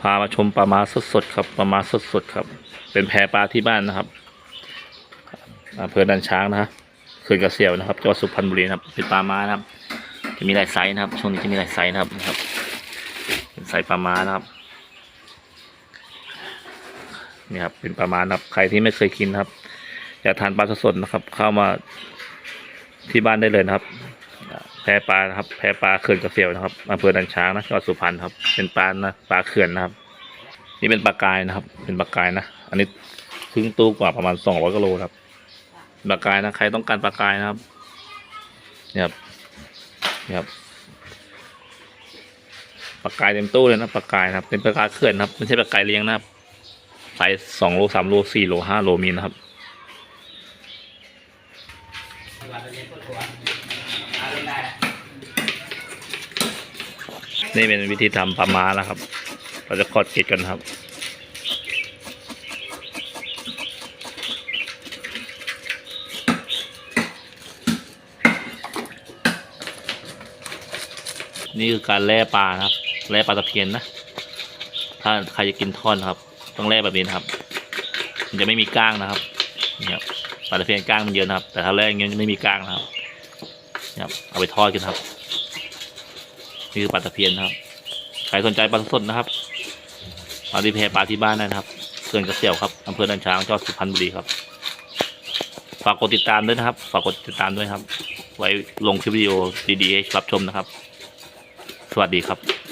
พามาชมปลามาสดๆครับปลามาสดๆครับ เป็นแพปลาที่บ้านนะครับอำเภอดันช้างนะครับเขื่อนกระเสียวนะครับจังหวัดสุพรรณบุรีครับเป็นปลามานะครับ จะมีหลายไซส์นะครับช่วงนี้จะมีหลายไซส์นะครับนะครับเป็นไซส์ปลามานะครับนี่ครับเป็นปลามานะครับใครที่ไม่เคยกินครับ อยากทานปลาสดๆนะครับ เข้ามาที่บ้านได้เลยนะครับ แพปลานะครับ แพปลาเขื่อนกระเสียวนะครับอำเภอดันช้างนะจังหวัดสุพรรณครับ เป็นปลานะปลาเขื่อนนะครับ นี่เป็นปลากายนะครับ เป็นปลากายนะ อันนี้ครึ่งตู้กว่าประมาณสองร้อยกิโลครับปลากายนะใครต้องการปลากายนะครับนี่ครับนี่ครับปลากายเต็มตู้เลยนะปลากายนะครับ เป็นปลากายเขื่อนนะครับไม่ใช่ปลากายเลี้ยงนะครับไซส์สองโลสามโลสี่โลห้าโลมีนะครับ นี่เป็นวิธีทำปลาม้านะครับ เราจะขอดเกล็ดกันครับนี่คือการแล่ปลานะครับ แล่ปลาตะเพียนนะ ถ้าใครจะกินทอดนครับ ต้องแล่แบบนี้นครับ มันจะไม่มีก้างนะครับ นี่ครับ ปลาตะเพียนก้างมันเยอะนะครับ แต่ถ้าแล่อย่างนี้จะไม่มีก้างนะครับนี่ครับ เอาไปทอดกันครับ นี่คือปลาตะเพียนนะครับ ใครสนใจปลาสดนะครับมาที่แพปลาที่บ้านได้นะครับเขื่อนกระเสี่ยวครับอำเภอดันช้างจังหวัดสุพรรณบุรีครับ ฝากกดติดตามด้วยนะครับ ฝากกดติดตามด้วยครับ ไว้ลงคลิปวิดีโอดีๆให้รับชมนะครับ สวัสดีครับ